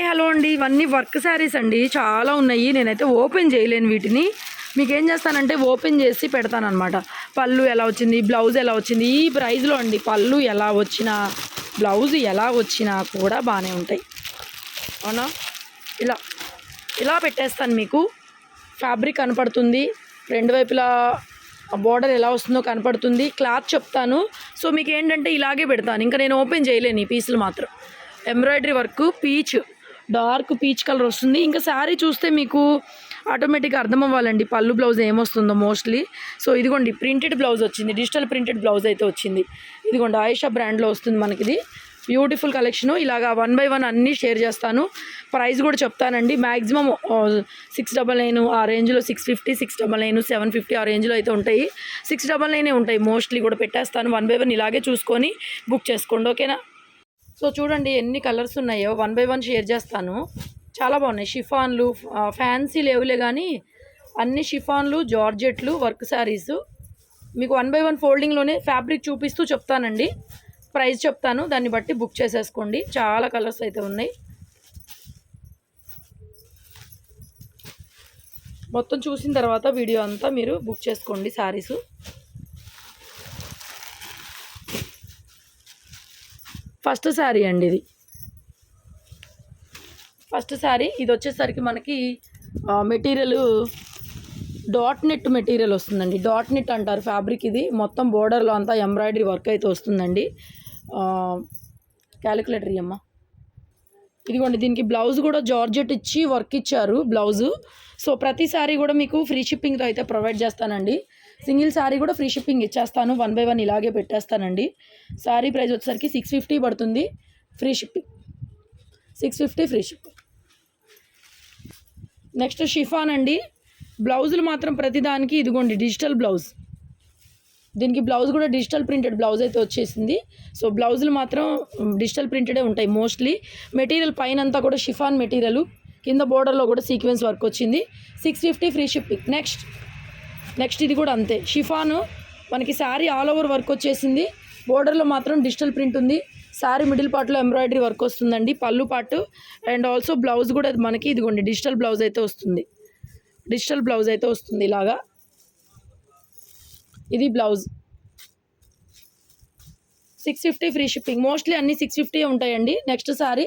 Hi hello అండి. ఇవన్నీ work saris అండి. చాలా ఉన్నాయి. నేనైతే ఓపెన్ చేయలేను వీటిని. మీకు ఏం చేస్తానంటే ఓపెన్ చేసి పెడతానమాట పళ్ళు ఎలా వచ్చింది బ్లౌజ్ ఎలా వచ్చింది ఈ ప్రైస్లో అండి పళ్ళు ఎలా వచ్చినా బ్లౌజ్ ఎలా వచ్చినా కూడా బాగానే ఉంటాయి. అవునా? ఇలా ఇలా పెట్టేస్తాను మీకు. ఫ్యాబ్రిక్ కనపడుతుంది. రెండు వైపులా బోర్డర్ ఎలా వస్తుందో కనపడుతుంది. క్లాత్ చెప్తాను. సో మీకు ఏంటంటే ఇలాగే పెడతాను. ఇంకా నేను ఓపెన్ చేయలేను ఈ పీసులు మాత్రం. Embroidery work peach. Dark peach colour వస్తుంది. ఇంకా శారీ చూస్తే మీకు ఆటోమేటిక్గా అర్థం అవ్వాలండి. పళ్ళు బ్లౌజ్ ఏమొస్తుందో మోస్ట్లీ. సో ఇదిగోండి ప్రింటెడ్ బ్లౌజ్ వచ్చింది. డిజిటల్ ప్రింటెడ్ బ్లౌజ్ అయితే వచ్చింది. ఇదిగోండి ఆయిషా బ్రాండ్లో వస్తుంది మనకి ఇది. Beautiful collection. ఇలాగా వన్ బై వన్ అన్నీ షేర్ చేస్తాను. ప్రైస్ కూడా చెప్తానండి. మ్యాక్సిమం సిక్స్ డబల్ నైన్ ఆ రేంజ్లో six fifty six double nine seven fifty ఆ రేంజ్లో అయితే ఉంటాయి. సిక్స్ డబల్ నైనే ఉంటాయి. మోస్ట్లీ కూడా పెట్టేస్తాను. వన్ బై వన్ ఇలాగే చూసుకొని బుక్ చేసుకోండి. ఓకేనా? సో చూడండి ఎన్ని కలర్స్ ఉన్నాయో. వన్ బై వన్ షేర్ చేస్తాను. చాలా బాగున్నాయి. షిఫాన్లు ఫ్యాన్సీ లేవులే కానీ అన్ని షిఫాన్లు జార్జెట్లు వర్క్ శారీస్ మీకు వన్ బై వన్ ఫోల్డింగ్లోనే ఫ్యాబ్రిక్ చూపిస్తూ చెప్తానండి. ప్రైస్ చెప్తాను. దాన్ని బట్టి బుక్ చేసేసుకోండి. చాలా కలర్స్ అయితే ఉన్నాయి. మొత్తం చూసిన తర్వాత వీడియో అంతా మీరు బుక్ చేసుకోండి శారీసు ఫస్ట్ శారీ అండి ఇది. ఫస్ట్ శారీ. ఇది వచ్చేసరికి మనకి మెటీరియల్ డాట్ నెట్ మెటీరియల్ వస్తుందండి. డాట్ నెట్ అంటారు ఫ్యాబ్రిక్ ఇది. మొత్తం బోర్డర్లో అంతా ఎంబ్రాయిడరీ వర్క్ అయితే వస్తుందండి. క్యాలిక్యులేటర్ అమ్మ. ఇదిగోండి దీనికి బ్లౌజ్ కూడా జార్జెట్ ఇచ్చి వర్క్ ఇచ్చారు బ్లౌజు. సో ప్రతిసారి కూడా మీకు ఫ్రీ షిప్పింగ్తో అయితే ప్రొవైడ్ చేస్తానండి. సింగిల్ శారీ కూడా ఫ్రీ షిప్పింగ్ ఇచ్చేస్తాను. వన్ బై వన్ ఇలాగే పెట్టేస్తానండి. శారీ ప్రైస్ వచ్చేసరికి సిక్స్ ఫిఫ్టీ పడుతుంది. Free shipping. Six fifty free shipping. Next chiffon అండి. బ్లౌజులు మాత్రం ప్రతిదానికి ఇదిగోండి డిజిటల్ బ్లౌజ్. దీనికి బ్లౌజ్ కూడా డిజిటల్ ప్రింటెడ్ బ్లౌజ్ అయితే వచ్చేసింది. సో బ్లౌజులు మాత్రం డిజిటల్ ప్రింటెడే ఉంటాయి మోస్ట్లీ. మెటీరియల్ పైన అంతా కూడా షిఫాన్ మెటీరియల్. కింద బోర్డర్లో కూడా సీక్వెన్స్ వర్క్ వచ్చింది. Six fifty free shipping. Next next ఇది కూడా అంతే. షిఫాను మనకి శారీ ఆల్ ఓవర్ వర్క్ వచ్చేసింది. బోర్డర్లో మాత్రం డిజిటల్ ప్రింట్ ఉంది. శారీ మిడిల్ పార్ట్లో ఎంబ్రాయిడరీ వర్క్ వస్తుందండి. పళ్ళు పాటు అండ్ ఆల్సో బ్లౌజ్ కూడా మనకి ఇదిగోండి డిజిటల్ బ్లౌజ్ అయితే వస్తుంది. డిజిటల్ బ్లౌజ్ అయితే వస్తుంది ఇలాగా. ఇది blouse six fifty free shipping mostly అన్ని సిక్స్ ఫిఫ్టీ ఉంటాయండి. నెక్స్ట్ శారీ.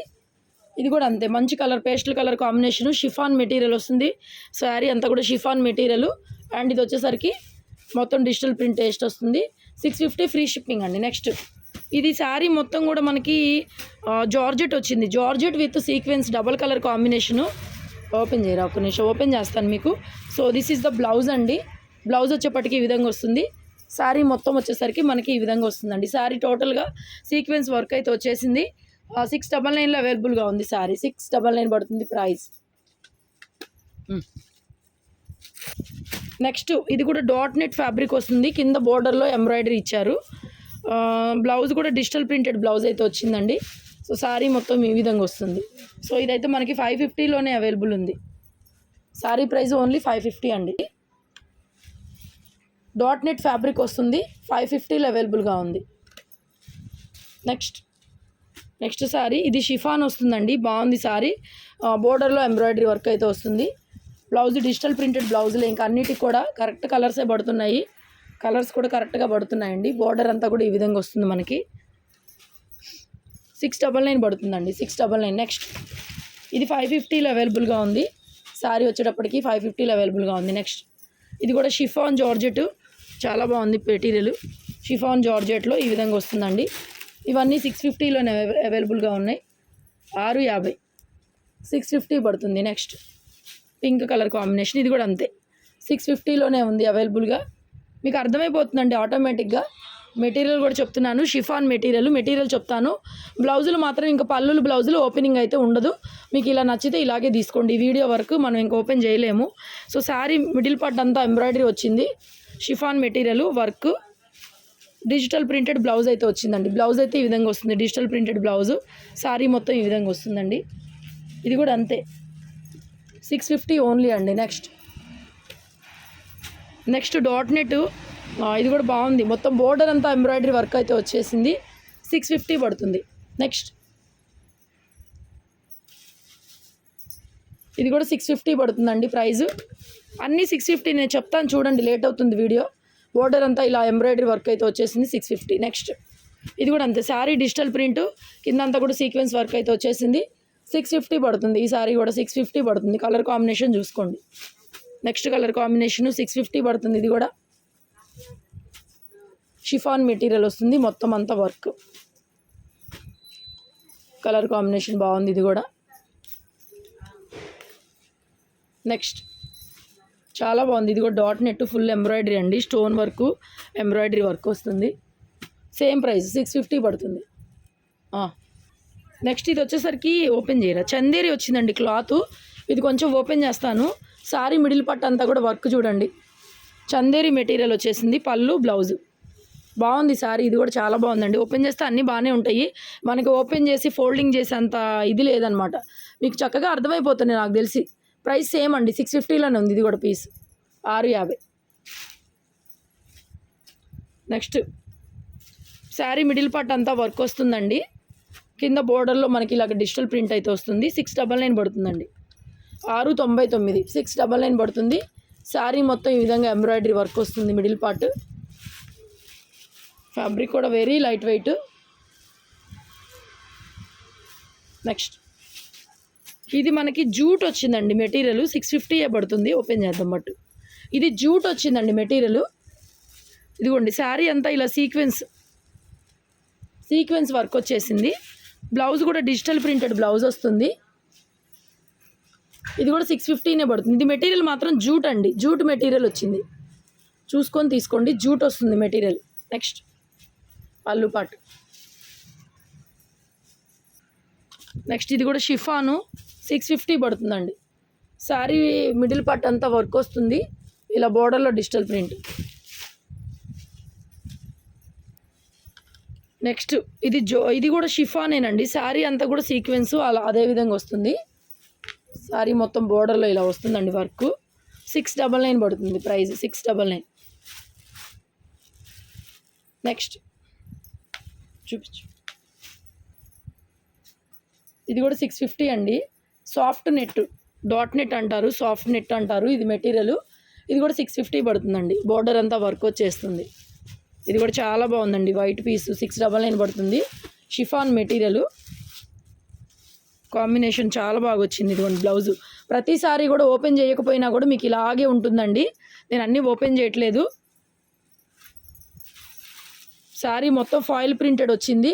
ఇది కూడా అంతే. మంచి colour pastel colour combination chiffon material వస్తుంది. శారీ అంతా కూడా షిఫాన్ మెటీరియల్ అండ్ ఇది వచ్చేసరికి మొత్తం డిజిటల్ ప్రింట్ టేస్ట్ వస్తుంది. సిక్స్ ఫిఫ్టీ ఫ్రీ షిప్పింగ్ అండి. నెక్స్ట్ ఇది శారీ మొత్తం కూడా మనకి జార్జెట్ వచ్చింది. Georgette with sequence double colour combination open చేయరా ఒక నిమిషం. ఓపెన్ చేస్తాను మీకు. So this is the blouse అండి. బ్లౌజ్ వచ్చేప్పటికి ఈ విధంగా వస్తుంది. శారీ మొత్తం వచ్చేసరికి మనకి ఈ విధంగా వస్తుందండి. శారీ టోటల్గా సీక్వెన్స్ వర్క్ అయితే వచ్చేసింది. సిక్స్ డబల్ నైన్లో అవైలబుల్గా ఉంది శారీ సిక్స్ డబల్ నైన్ పడుతుంది ప్రైస్ నెక్స్ట్ ఇది కూడా డాట్ నెట్ ఫ్యాబ్రిక్ వస్తుంది. కింద బోర్డర్లో ఎంబ్రాయిడరీ ఇచ్చారు. బ్లౌజ్ కూడా డిజిటల్ ప్రింటెడ్ బ్లౌజ్ అయితే వచ్చిందండి. సో శారీ మొత్తం ఈ విధంగా వస్తుంది. సో ఇదైతే మనకి ఫైవ్ ఫిఫ్టీలోనే అవైలబుల్ ఉంది. Sari price only five fifty అండి. డాట్ నెట్ ఫ్యాబ్రిక్ వస్తుంది. ఫైవ్ ఫిఫ్టీలో అవైలబుల్గా ఉంది. నెక్స్ట్ నెక్స్ట్ శారీ ఇది షిఫాన్ వస్తుందండి. బాగుంది శారీ బోర్డర్లో ఎంబ్రాయిడరీ వర్క్ అయితే వస్తుంది. బ్లౌజ్ డిజిటల్ ప్రింటెడ్ బ్లౌజులు ఇంకా అన్నిటికి కూడా కరెక్ట్ కలర్సే పడుతున్నాయి. కలర్స్ కూడా కరెక్ట్గా పడుతున్నాయండి. బోర్డర్ అంతా కూడా ఈ విధంగా వస్తుంది మనకి. సిక్స్ డబల్ నైన్ పడుతుందండి. Six double nine. నెక్స్ట్ ఇది ఫైవ్ ఫిఫ్టీలో అవైలబుల్గా ఉంది. శారీ వచ్చేటప్పటికి ఫైవ్ ఫిఫ్టీలో అవైలబుల్గా ఉంది. నెక్స్ట్ ఇది కూడా షిఫాన్ జార్జెట్. చాలా బాగుంది మెటీరియల్. షిఫాన్ జార్జెట్లో ఈ విధంగా వస్తుందండి. ఇవన్నీ సిక్స్ ఫిఫ్టీలోనే అవైలబుల్గా ఉన్నాయి. ఆరు యాభై. సిక్స్ ఫిఫ్టీ పడుతుంది. Next pink colour combination. ఇది కూడా అంతే. సిక్స్ ఫిఫ్టీలోనే ఉంది అవైలబుల్గా మీకు అర్థమైపోతుందండి ఆటోమేటిక్గా మెటీరియల్ కూడా చెప్తున్నాను. షిఫాన్ మెటీరియల్ మెటీరియల్ చెప్తాను. బ్లౌజులు మాత్రం ఇంకా పల్లులు బ్లౌజులు ఓపెనింగ్ అయితే ఉండదు. మీకు ఇలా నచ్చితే ఇలాగే తీసుకోండి. వీడియో వరకు మనం ఇంకా ఓపెన్ చేయలేము. సో శారీ మిడిల్ పార్ట్ అంతా ఎంబ్రాయిడరీ వచ్చింది. Chiffon material work. Digital printed blouse అయితే వచ్చిందండి. బ్లౌజ్ అయితే ఈ విధంగా వస్తుంది. డిజిటల్ ప్రింటెడ్ బ్లౌజ్ శారీ మొత్తం ఈ విధంగా వస్తుందండి. ఇది కూడా అంతే. సిక్స్ ఫిఫ్టీ ఓన్లీ అండి నెక్స్ట్. నెక్స్ట్ డాట్ నెట్ ఇది కూడా బాగుంది. మొత్తం బోర్డర్ అంతా ఎంబ్రాయిడరీ వర్క్ అయితే వచ్చేసింది. సిక్స్ ఫిఫ్టీ పడుతుంది. నెక్స్ట్. ఇది కూడా సిక్స్ ఫిఫ్టీ పడుతుందండి ప్రైజు. అన్నీ సిక్స్ ఫిఫ్టీ నేను చెప్తాను చూడండి లేట్ అవుతుంది వీడియో. బోర్డర్ అంతా ఇలా ఎంబ్రాయిడరీ వర్క్ అయితే వచ్చేసింది సిక్స్ ఫిఫ్టీ. నెక్స్ట్. ఇది కూడా అంతే శారీ డిజిటల్ ప్రింట్ కింద అంతా కూడా సీక్వెన్స్ వర్క్ అయితే వచ్చేసింది. సిక్స్ ఫిఫ్టీ పడుతుంది. ఈ కూడా సిక్స్ ఫిఫ్టీ పడుతుంది. కలర్ కాంబినేషన్ చూసుకోండి. Next colour combination six fifty పడుతుంది. ఇది కూడా షిఫాన్ మెటీరియల్ వస్తుంది. మొత్తం అంతా వర్క్ కలర్ కాంబినేషన్ బాగుంది. ఇది కూడా నెక్స్ట్ చాలా బాగుంది. ఇది కూడా డాట్ నెట్ ఫుల్ ఎంబ్రాయిడరీ అండి. స్టోన్ వర్క్ ఎంబ్రాయిడరీ వర్క్ వస్తుంది. సేమ్ ప్రైస్ సిక్స్ ఫిఫ్టీ పడుతుంది. నెక్స్ట్ ఇది వచ్చేసరికి ఓపెన్ చేయరా? చందేరి వచ్చిందండి క్లాత్. ఇది కొంచెం ఓపెన్ చేస్తాను. సారీ మిడిల్ పట్ అంతా కూడా వర్క్ చూడండి. చందేరి మెటీరియల్ వచ్చేసింది పళ్ళు బ్లౌజ్. బాగుంది సారీ ఇది కూడా చాలా బాగుందండి. ఓపెన్ చేస్తే అన్నీ బాగానే ఉంటాయి. మనకి ఓపెన్ చేసి ఫోల్డింగ్ చేసేంత ఇది లేదనమాట. మీకు చక్కగా అర్థమైపోతుంది నాకు తెలిసి. ప్రైస్ సేమ్ అండి సిక్స్ ఫిఫ్టీలోనే ఉంది ఇది కూడా పీస్. ఆరు యాభై. నెక్స్ట్. శారీ మిడిల్ పార్ట్ అంతా వర్క్ వస్తుందండి. కింద బోర్డర్లో మనకి ఇలాగ డిజిటల్ ప్రింట్ అయితే వస్తుంది. సిక్స్ డబల్ నైన్ పడుతుందండి. ఆరు తొంభై తొమ్మిది. సిక్స్ డబల్ నైన్ పడుతుంది. శారీ మొత్తం ఈ విధంగా ఎంబ్రాయిడరీ వర్క్ వస్తుంది మిడిల్ పార్ట్. ఫ్యాబ్రిక్ కూడా వెరీ లైట్ వెయిట్. నెక్స్ట్. ఇది మనకి జూట్ వచ్చిందండి మెటీరియల్. సిక్స్ ఫిఫ్టీయే పడుతుంది. ఓపెన్ చేద్దాం బట్టు ఇది జూట్ వచ్చిందండి మెటీరియల్. ఇదిగోండి శారీ అంతా ఇలా సీక్వెన్స్ సీక్వెన్స్ వర్క్ వచ్చేసింది. బ్లౌజ్ కూడా డిజిటల్ ప్రింటెడ్ బ్లౌజ్ వస్తుంది. ఇది కూడా సిక్స్ ఫిఫ్టీనే పడుతుంది. ఇది మెటీరియల్ మాత్రం జూట్ అండి. జూట్ మెటీరియల్ వచ్చింది. చూసుకొని తీసుకోండి. జూట్ వస్తుంది మెటీరియల్. నెక్స్ట్ పళ్ళు పాటు. నెక్స్ట్ ఇది కూడా షిఫాను. సిక్స్ ఫిఫ్టీ పడుతుందండి. శారీ మిడిల్ పార్ట్ అంతా వర్క్ వస్తుంది. ఇలా బోర్డర్లో డిజిటల్ ప్రింట్. నెక్స్ట్ ఇది జో ఇది కూడా షిఫానేనండి. శారీ అంతా కూడా సీక్వెన్స్ అలా అదే విధంగా వస్తుంది. శారీ మొత్తం బోర్డర్లో ఇలా వస్తుందండి వర్క్. సిక్స్ డబల్ నైన్ పడుతుంది price. Six double nine next చూపించు. ఇది కూడా సిక్స్ ఫిఫ్టీ అండి. సాఫ్ట్ నెట్ డాట్ నెట్ అంటారు సాఫ్ట్ నెట్ అంటారు. ఇది మెటీరియల్ ఇది కూడా సిక్స్ ఫిఫ్టీ పడుతుందండి. బోర్డర్ అంతా వర్క్ వచ్చేస్తుంది. ఇది కూడా చాలా బాగుందండి. White piece six double nine పడుతుంది. షిఫాన్ మెటీరియల్ కాంబినేషన్ చాలా బాగా వచ్చింది ఇదిగోండి బ్లౌజ్ ప్రతిసారి కూడా ఓపెన్ చేయకపోయినా కూడా మీకు ఇలాగే ఉంటుందండి. నేను అన్నీ ఓపెన్ చేయట్లేదు. శారీ మొత్తం ఫాయిల్ ప్రింటెడ్ వచ్చింది.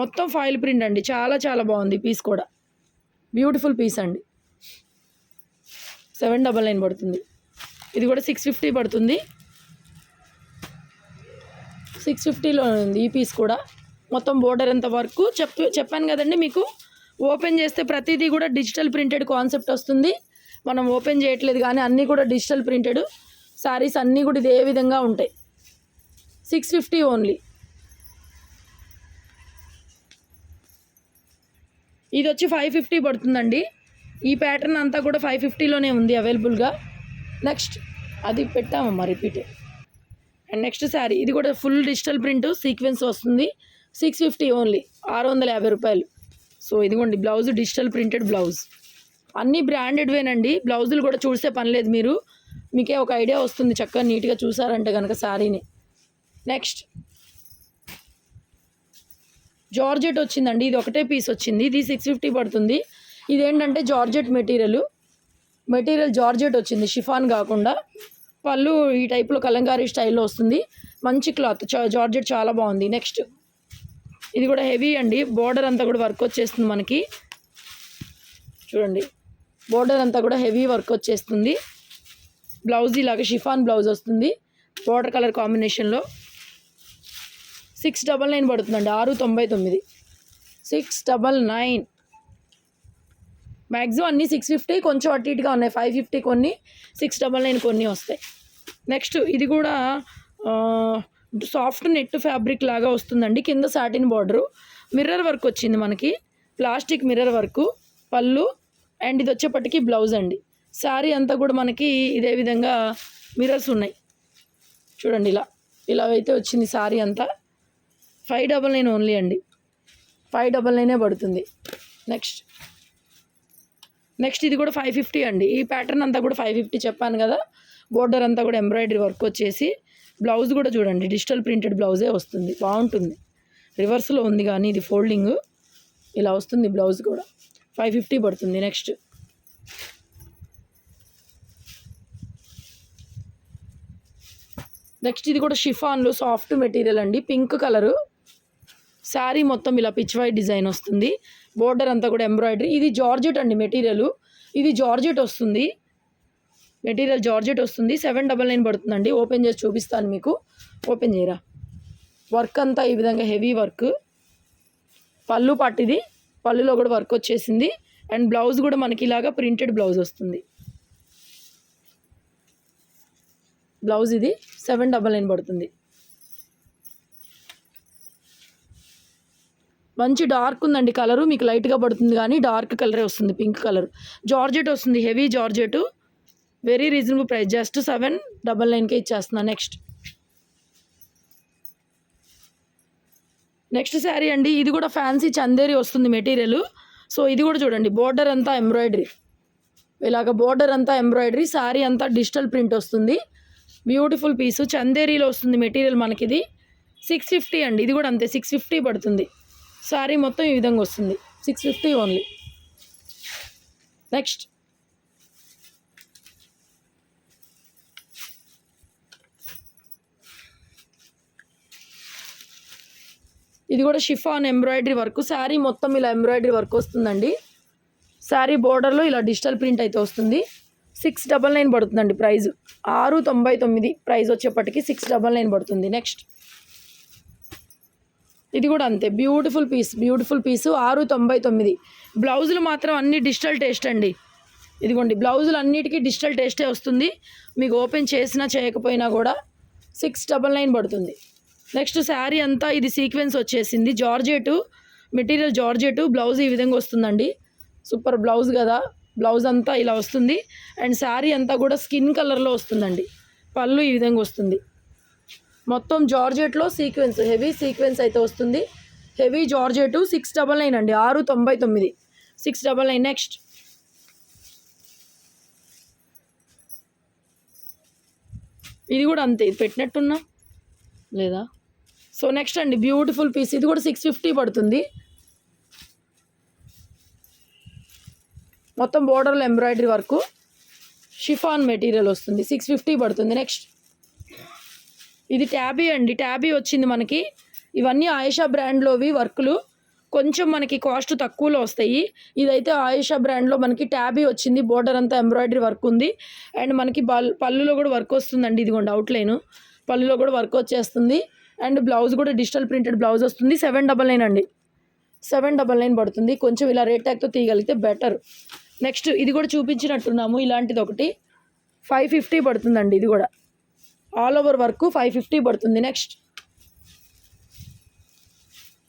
మొత్తం ఫాయిల్ ప్రింట్ అండి. చాలా చాలా బాగుంది పీస్ కూడా. బ్యూటిఫుల్ పీస్ అండి. సెవెన్ డబల్ నైన్ పడుతుంది. ఇది కూడా సిక్స్ ఫిఫ్టీ పడుతుంది. సిక్స్ ఫిఫ్టీలో ఉంది ఈ పీస్ కూడా. మొత్తం బోర్డర్ ఎంత వరకు? చెప్ చెప్పాను కదండి మీకు. ఓపెన్ చేస్తే ప్రతిదీ కూడా డిజిటల్ ప్రింటెడ్ కాన్సెప్ట్ వస్తుంది. మనం ఓపెన్ చేయట్లేదు కానీ అన్నీ కూడా డిజిటల్ ప్రింటెడ్ శారీస్ అన్నీ కూడా ఇదే విధంగా ఉంటాయి. సిక్స్ ఫిఫ్టీ ఓన్లీ ఇది వచ్చి ఫైవ్ ఫిఫ్టీ పడుతుందండి. ఈ ప్యాటర్న్ అంతా కూడా ఫైవ్ ఫిఫ్టీలోనే ఉంది అవైలబుల్గా నెక్స్ట్ అది పెట్టామమ్మా రిపీట్ అండ్ నెక్స్ట్ శారీ ఇది కూడా ఫుల్ డిజిటల్ ప్రింట్ సీక్వెన్స్ వస్తుంది. సిక్స్ ఫిఫ్టీ ఓన్లీ ఆరు వందల యాభై రూపాయలు. సో ఇదిగోండి బ్లౌజ్ డిజిటల్ ప్రింటెడ్ బ్లౌజ్. అన్నీ బ్రాండెడ్వేనండి బ్లౌజులు కూడా చూసే పని లేదు మీరు. మీకే ఒక ఐడియా వస్తుంది చక్కగా నీట్గా చూసారంటే కనుక శారీని. నెక్స్ట్. జార్జెట్ వచ్చిందండి ఇది ఒకటే పీస్ వచ్చింది ఇది సిక్స్ ఫిఫ్టీ పడుతుంది. ఇదేంటంటే జార్జెట్ మెటీరియల్. మెటీరియల్ జార్జెట్ వచ్చింది షిఫాన్ కాకుండా. పళ్ళు ఈ టైప్లో కలంకారీ స్టైల్లో వస్తుంది. మంచి క్లాత్. జార్జెట్ చాలా బాగుంది. నెక్స్ట్ ఇది కూడా హెవీ అండి. బోర్డర్ అంతా కూడా వర్క్ వచ్చేస్తుంది మనకి. చూడండి. బోర్డర్ అంతా కూడా హెవీ వర్క్ వచ్చేస్తుంది. బ్లౌజ్ ఇలాగ షిఫాన్ బ్లౌజ్ వస్తుంది. బోర్డర్ కలర్ కాంబినేషన్లో సిక్స్ డబల్ నైన్ పడుతుందండి. ఆరు తొంభై తొమ్మిది. సిక్స్ డబల్ నైన్ మ్యాక్సిమం అన్నీ సిక్స్ ఫిఫ్టీ కొంచెం అటు ఇటుగా ఉన్నాయి. ఫైవ్ ఫిఫ్టీ కొన్ని సిక్స్ డబల్ నైన్ కొన్ని వస్తాయి. నెక్స్ట్ ఇది కూడా సాఫ్ట్ నెట్ ఫ్యాబ్రిక్ లాగా వస్తుందండి. కింద సాటిన్ బార్డరు మిర్రర్ వర్క్ వచ్చింది మనకి. ప్లాస్టిక్ మిర్రర్ వర్క్ పళ్ళు అండ్ ఇది వచ్చేప్పటికీ బ్లౌజ్ అండి. శారీ అంతా కూడా మనకి ఇదే విధంగా మిర్రర్స్ ఉన్నాయి. చూడండి ఇలా ఇలా అయితే వచ్చింది శారీ అంతా. ఫైవ్ డబల్ నైన్ ఓన్లీ అండి. ఫైవ్ డబల్ నైనే పడుతుంది. నెక్స్ట్ నెక్స్ట్ ఇది కూడా ఫైవ్ ఫిఫ్టీ అండి. ఈ ప్యాటర్న్ అంతా కూడా ఫైవ్ ఫిఫ్టీ చెప్పాను కదా. బోర్డర్ అంతా కూడా ఎంబ్రాయిడరీ వర్క్ వచ్చేసి బ్లౌజ్ కూడా చూడండి. డిజిటల్ ప్రింటెడ్ బ్లౌజే వస్తుంది. బాగుంటుంది. రివర్స్లో ఉంది కానీ ఇది ఫోల్డింగ్ ఇలా వస్తుంది బ్లౌజ్ కూడా. ఫైవ్ ఫిఫ్టీ పడుతుంది నెక్స్ట్. నెక్స్ట్ ఇది కూడా షిఫాన్లు సాఫ్ట్ మెటీరియల్ అండి. పింక్ కలరు శారీ మొత్తం ఇలా పిచ్వై డిజైన్ వస్తుంది. బోర్డర్ అంతా కూడా ఎంబ్రాయిడరీ ఇది జార్జెట్ అండి మెటీరియల్. ఇది జార్జెట్ వస్తుంది. మెటీరియల్ జార్జెట్ వస్తుంది. సెవెన్ డబల్ నైన్ పడుతుందండి. ఓపెన్ చేసి చూపిస్తాను మీకు. ఓపెన్ చేయరా? వర్క్ అంతా ఈ విధంగా హెవీ వర్క్ పళ్ళు పట్టిది. పళ్ళులో కూడా వర్క్ వచ్చేసింది. అండ్ బ్లౌజ్ కూడా మనకి ఇలాగా ప్రింటెడ్ బ్లౌజ్ వస్తుంది. బ్లౌజ్ ఇది. సెవెన్ డబల్ నైన్ పడుతుంది. మంచి డార్క్ ఉందండి కలరు మీకు లైట్గా పడుతుంది కానీ డార్క్ కలరే వస్తుంది పింక్ కలర్. జార్జెట్ వస్తుంది heavy georgette. Very reasonable price just seven double నైన్కే ఇచ్చేస్తున్నా. నెక్స్ట్. నెక్స్ట్ శారీ అండి ఇది కూడా ఫ్యాన్సీ చందేరి వస్తుంది మెటీరియల్. సో ఇది కూడా చూడండి బోర్డర్ అంతా ఎంబ్రాయిడరీ. ఇలాగ బోర్డర్ అంతా ఎంబ్రాయిడరీ శారీ అంతా డిజిటల్ ప్రింట్ వస్తుంది. బ్యూటిఫుల్ పీసు చందేరీలో వస్తుంది మెటీరియల్ మనకిది. సిక్స్ ఫిఫ్టీ అండి ఇది కూడా అంతే సిక్స్ ఫిఫ్టీ పడుతుంది. శారీ మొత్తం ఈ విధంగా వస్తుంది. సిక్స్ ఫిఫ్టీ ఓన్లీ నెక్స్ట్ ఇది కూడా షిఫాన్ ఎంబ్రాయిడరీ వర్క్. శారీ మొత్తం ఇలా ఎంబ్రాయిడరీ వర్క్ వస్తుందండి. శారీ బోర్డర్లో ఇలా డిజిటల్ ప్రింట్ అయితే వస్తుంది. సిక్స్ డబల్ నైన్ పడుతుందండి ప్రైజ్. ఆరు తొంభై తొమ్మిది ప్రైస్ వచ్చేప్పటికి సిక్స్ డబల్ నైన్ పడుతుంది. నెక్స్ట్ ఇది కూడా అంతే. బ్యూటిఫుల్ పీస్ బ్యూటిఫుల్ పీసు ఆరు తొంభై తొమ్మిది. బ్లౌజులు మాత్రం అన్ని డిజిటల్ టేస్ట్ అండి. ఇదిగోండి బ్లౌజులు అన్నిటికీ డిజిటల్ టేస్టే వస్తుంది. మీకు ఓపెన్ చేసినా చేయకపోయినా కూడా సిక్స్ డబల్ నైన్ పడుతుంది. నెక్స్ట్ శారీ అంతా ఇది సీక్వెన్స్ వచ్చేసింది. జార్జెటు మెటీరియల్ జార్జెటు బ్లౌజ్ ఈ విధంగా వస్తుందండి. సూపర్ బ్లౌజ్ కదా. బ్లౌజ్ అంతా ఇలా వస్తుంది. అండ్ శారీ అంతా కూడా స్కిన్ కలర్లో వస్తుందండి. పళ్ళు ఈ విధంగా వస్తుంది. మొత్తం జార్జెట్లో సీక్వెన్స్ హెవీ సీక్వెన్స్ అయితే వస్తుంది. Heavy georgette six double nine అండి ఆరు తొంభై తొమ్మిది. Six double nine next. ఇది కూడా అంతే ఇది పెట్టినట్టున్నా? లేదా? సో నెక్స్ట్ అండి బ్యూటిఫుల్ పీస్. ఇది కూడా సిక్స్ ఫిఫ్టీ పడుతుంది. మొత్తం బోర్డర్లో ఎంబ్రాయిడరీ వర్క్. షిఫాన్ మెటీరియల్ వస్తుంది సిక్స్ ఫిఫ్టీ పడుతుంది. నెక్స్ట్. ఇది ట్యాబీ అండి. ట్యాబీ వచ్చింది మనకి. ఇవన్నీ ఆయేషా బ్రాండ్లోవి వర్కులు. కొంచెం మనకి కాస్ట్ తక్కువలో వస్తాయి. ఇదైతే ఆయేషా బ్రాండ్లో మనకి ట్యాబీ వచ్చింది. బోర్డర్ అంతా ఎంబ్రాయిడరీ వర్క్ ఉంది. అండ్ మనకి బల్ పళ్ళులో కూడా వర్క్ వస్తుందండి. ఇదిగోండి అవుట్లైన్ పళ్ళులో కూడా వర్క్ వచ్చేస్తుంది. అండ్ బ్లౌజ్ కూడా డిజిటల్ ప్రింటెడ్ బ్లౌజ్ వస్తుంది. సెవెన్ డబల్ నైన్ అండి. సెవెన్ డబల్ నైన్ పడుతుంది. కొంచెం ఇలా రేట్ ట్యాగ్తో తీయగలిగితే బెటర్ నెక్స్ట్ ఇది కూడా చూపించినట్టున్నాము. ఇలాంటిది ఒకటి. ఫైవ్ ఫిఫ్టీ పడుతుందండి. ఇది కూడా. All over work five fifty పడుతుంది. నెక్స్ట్.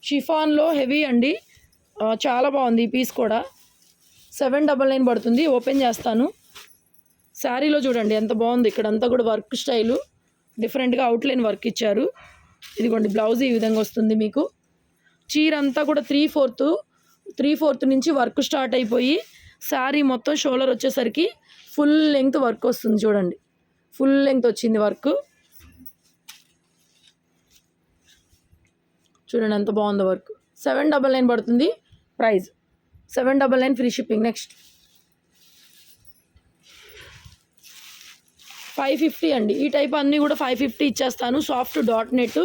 షిఫాన్లో హెవీ అండి. చాలా బాగుంది ఈ పీస్ కూడా. సెవెన్ డబల్ నైన్ పడుతుంది. ఓపెన్ చేస్తాను. శారీలో చూడండి ఎంత బాగుంది. ఇక్కడ అంతా కూడా వర్క్ స్టైలు. డిఫరెంట్గా అవుట్లైన్ వర్క్ ఇచ్చారు. ఇదిగోండి బ్లౌజ్ ఈ విధంగా వస్తుంది మీకు. చీర అంతా కూడా త్రీ ఫోర్త్ త్రీ ఫోర్త్ నుంచి వర్క్ స్టార్ట్ అయిపోయి శారీ మొత్తం షోల్డర్ వచ్చేసరికి ఫుల్ లెంగ్త్ వర్క్ వస్తుంది చూడండి. ఫుల్ లెంగ్త్ వచ్చింది వర్క్. చూడండి ఎంత బాగుందో వర్క్. సెవెన్ డబల్ నైన్ పడుతుంది price seven double nine free shipping. Next. Five fifty అండి. ఈ టైప్ అన్నీ కూడా ఫైవ్ ఫిఫ్టీ ఇచ్చేస్తాను. Soft dot net.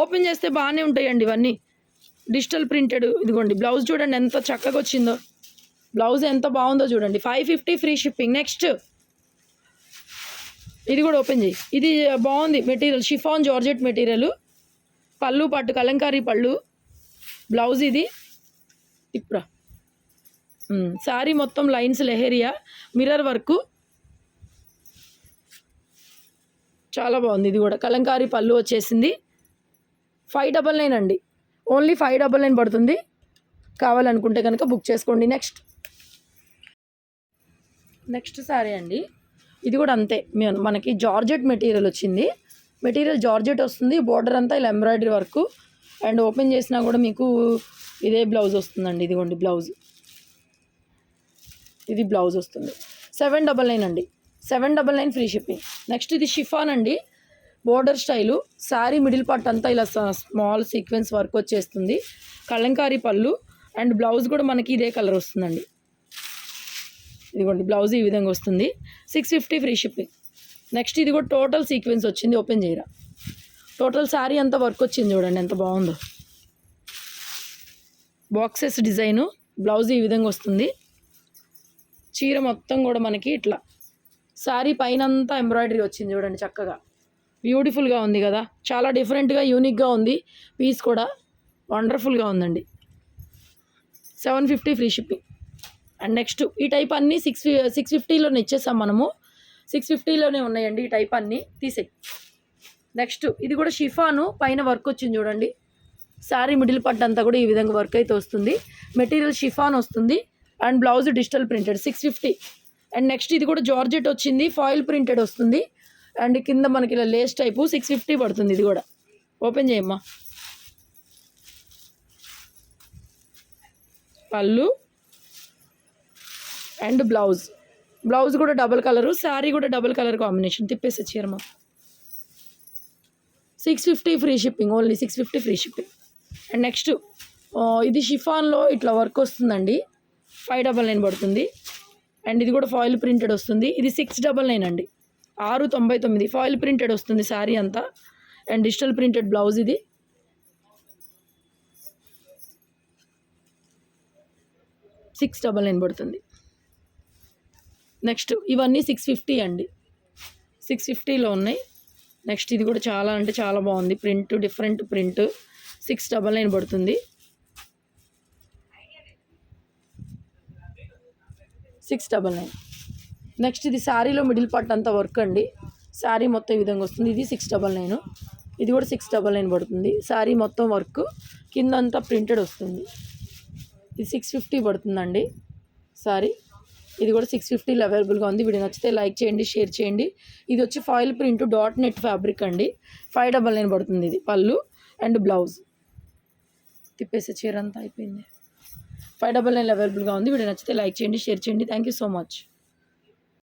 ఓపెన్ చేస్తే బాగానే ఉంటాయండి ఇవన్నీ. డిజిటల్ ప్రింటెడ్ ఇదిగోండి. బ్లౌజ్ చూడండి ఎంత చక్కగా వచ్చిందో. బ్లౌజ్ ఎంత బాగుందో చూడండి. Five fifty free shipping. Next. ఇది కూడా ఓపెన్ చేయి. ఇది బాగుంది మెటీరియల్ షిఫాన్ జార్జెట్ మెటీరియల్ పళ్ళు పట్టు కలంకారీ పళ్ళు. బ్లౌజ్ ఇది. ఇప్పుడా శారీ మొత్తం లైన్స్ లెహేరియా. మిర్రర్ వర్క్ చాలా బాగుంది ఇది కూడా. కలంకారీ పళ్ళు వచ్చేసింది. ఫైవ్ డబల్ నైన్ అండి. ఓన్లీ ఫైవ్ డబల్ నైన్ పడుతుంది. కావాలనుకుంటే కనుక బుక్ చేసుకోండి. నెక్స్ట్ నెక్స్ట్ శారీ అండి. ఇది కూడా అంతే. మే- మనకి జార్జెట్ మెటీరియల్ వచ్చింది. మెటీరియల్ జార్జెట్ వస్తుంది. బోర్డర్ అంతా ఇలా ఎంబ్రాయిడరీ వర్క్. అండ్ ఓపెన్ చేసినా కూడా మీకు ఇదే బ్లౌజ్ వస్తుందండి. ఇదిగోండి బ్లౌజ్. ఇది బ్లౌజ్ వస్తుంది. సెవెన్ డబల్ నైన్ అండి. Seven double nine free shipping. Next ఇది షిఫాన్ అండి. Border style. Sari middle part అంతా ఇలా స్మాల్ సీక్వెన్స్ వర్క్ వచ్చేస్తుంది. కలంకారీ పళ్ళు. అండ్ బ్లౌజ్ కూడా మనకి ఇదే కలర్ వస్తుందండి. ఇదిగోండి బ్లౌజ్ ఈ విధంగా వస్తుంది. Six fifty free shipping next ఇది కూడా టోటల్ సీక్వెన్స్ వచ్చింది ఓపెన్ చేయరా? టోటల్ శారీ అంతా వర్క్ వచ్చింది చూడండి ఎంత బాగుందో. బాక్సెస్ డిజైను బ్లౌజ్ ఈ విధంగా వస్తుంది. చీర మొత్తం కూడా మనకి ఇట్లా. శారీ పైన అంతా ఎంబ్రాయిడరీ వచ్చింది చూడండి చక్కగా. బ్యూటిఫుల్గా ఉంది కదా. చాలా డిఫరెంట్గా యూనిక్గా ఉంది. పీస్ కూడా వండర్ఫుల్గా ఉందండి. Seven fifty free shipping and next ఈ టైప్ అన్నీ సిక్స్ సిక్స్ ఫిఫ్టీలోనే ఇచ్చేసాం మనము. సిక్స్ ఫిఫ్టీలోనే ఉన్నాయండి ఈ టైప్ అన్నీ. తీసేయి. నెక్స్ట్ ఇది కూడా షిఫాను. పైన వర్క్ వచ్చింది చూడండి. శారీ మిడిల్ పట్ అంతా కూడా ఈ విధంగా వర్క్ అయితే వస్తుంది. మెటీరియల్ షిఫాన్ వస్తుంది. And blouse digital printed six fifty and next ఇది కూడా జార్జెట్ వచ్చింది. ఫాయిల్ ప్రింటెడ్ వస్తుంది. అండ్ కింద మనకి ఇలా లేస్ టైపు సిక్స్ ఫిఫ్టీ పడుతుంది ఇది కూడా. ఓపెన్ చేయమ్మా. పళ్ళు. And blouse. బ్లౌజ్ కూడా డబుల్ కలరు శారీ కూడా డబుల్ కలర్ కాంబినేషన్. తిప్పేసి చీరమా six fifty free shipping only six fifty free shipping. And next ఇది షిఫాన్లో ఇట్లా వర్క్ వస్తుందండి. ఫైవ్ డబల్ నైన్ పడుతుంది. అండ్ ఇది కూడా ఫాయిల్ ప్రింటెడ్ వస్తుంది. ఇది సిక్స్ డబల్ నైన్ అండి. ఆరు తొంభై తొమ్మిది. ఫాయిల్ ప్రింటెడ్ వస్తుంది శారీ అంతా. అండ్ డిజిటల్ ప్రింటెడ్ బ్లౌజ్ ఇది. సిక్స్ డబల్ నైన్ పడుతుంది. నెక్స్ట్ ఇవన్నీ సిక్స్ ఫిఫ్టీ అండి. సిక్స్ ఫిఫ్టీలో ఉన్నాయి. నెక్స్ట్ ఇది కూడా చాలా అంటే చాలా బాగుంది. Print different print. Six double nine పడుతుంది. Six double nine. నెక్స్ట్ ఇది శారీలో మిడిల్ పార్ట్ అంతా వర్క్ అండి. శారీ మొత్తం ఈ విధంగా వస్తుంది. ఇది సిక్స్ డబల్ నైన్. ఇది కూడా సిక్స్ డబల్ నైన్ పడుతుంది. శారీ మొత్తం వర్క్. కింద అంతా ప్రింటెడ్ వస్తుంది. ఇది సిక్స్ ఫిఫ్టీ పడుతుందండి. శారీ. ఇది కూడా సిక్స్ ఫిఫ్టీలో అవైలబుల్గా ఉంది. వీడియో నచ్చితే లైక్ చేయండి షేర్ చేయండి. ఇది వచ్చి foil print dot net fabric అండి. ఫైవ్ డబల్ నైన్ పడుతుంది ఇది. పళ్ళు అండ్ బ్లౌజ్ తిప్పేసే చీర అంతా అయిపోయింది. ఫైవ్ డబల్ నైన్ అవైలబుల్గా ఉంది. వీడియో నచ్చితే లైక్ చేయండి షేర్ చేయండి. Thank you so much